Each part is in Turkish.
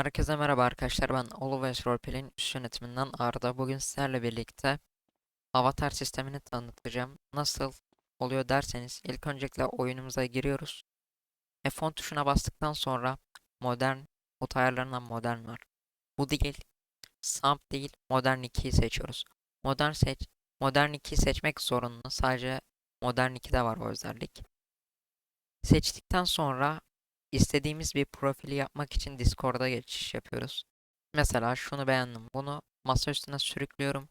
Herkese merhaba arkadaşlar ben Always Roleplay'in üst yönetiminden Arda. Bugün sizlerle birlikte avatar sistemini tanıtacağım. Nasıl oluyor derseniz ilk öncelikle oyunumuza giriyoruz. F10 tuşuna bastıktan sonra modern, bot ayarlarından modern var. Bu değil, Samp değil, modern 2'yi seçiyoruz. Modern seç, modern 2'yi seçmek zorunlu. Sadece modern 2'de var o özellik. Seçtikten sonra istediğimiz bir profili yapmak için Discord'a geçiş yapıyoruz. Mesela şunu beğendim. Bunu masa üstüne sürüklüyorum.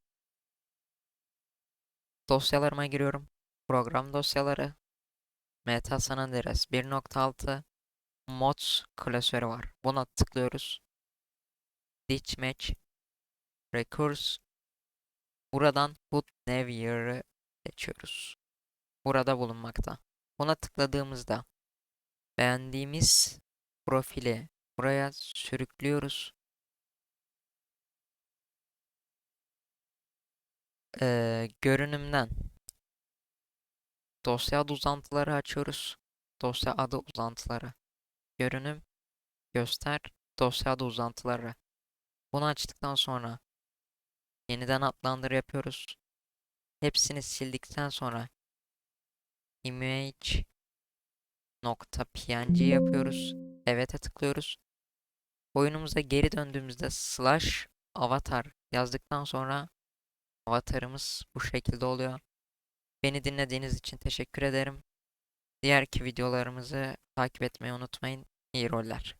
Dosyalarıma giriyorum. Program dosyaları. Meta San Andreas 1.6 Mods klasörü var. Buna tıklıyoruz. Ditch Match Recurse Buradan Hood Navier'ı seçiyoruz. Burada bulunmakta. Buna tıkladığımızda beğendiğimiz profili buraya sürüklüyoruz. Ee, görünümden dosya adı uzantıları açıyoruz. Dosya adı uzantıları. Görünüm göster dosya adı uzantıları. Bunu açtıktan sonra yeniden adlandır yapıyoruz. Hepsini sildikten sonra image nokta png yapıyoruz. Evet'e tıklıyoruz. Oyunumuza geri döndüğümüzde slash avatar yazdıktan sonra avatarımız bu şekilde oluyor. Beni dinlediğiniz için teşekkür ederim. Diğerki videolarımızı takip etmeyi unutmayın. İyi roller.